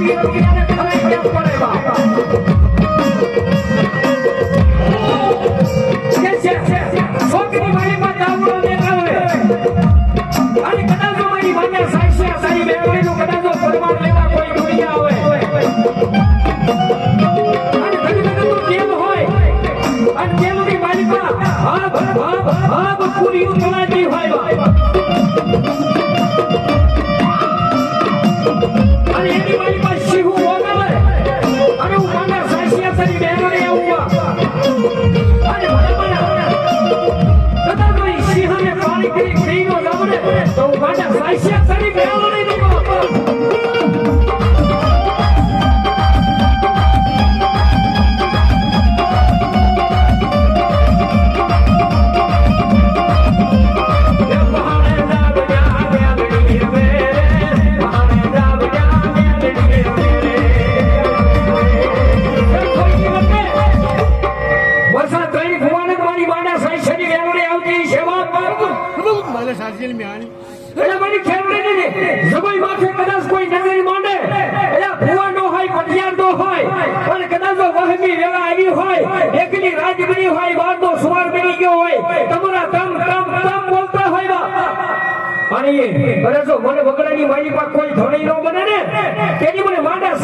Thank you. દરમિયાન એટલે મારી ખેલડી ની સમય માથે કદાચ કોઈ નજરી માંડે, એટલે ભુવા નો હોય કટિયાર નો હોય અને કદાચ વહમી વેળા આવી હોય એકની રાજ બની હોય વાર નો સવાર બની ગયો હોય, તમારા તમ તમ તમ બોલતા હોય અને એ મને વગડાની મારી પાસે કોઈ ધણી ન બને ને, તેની મને માંડા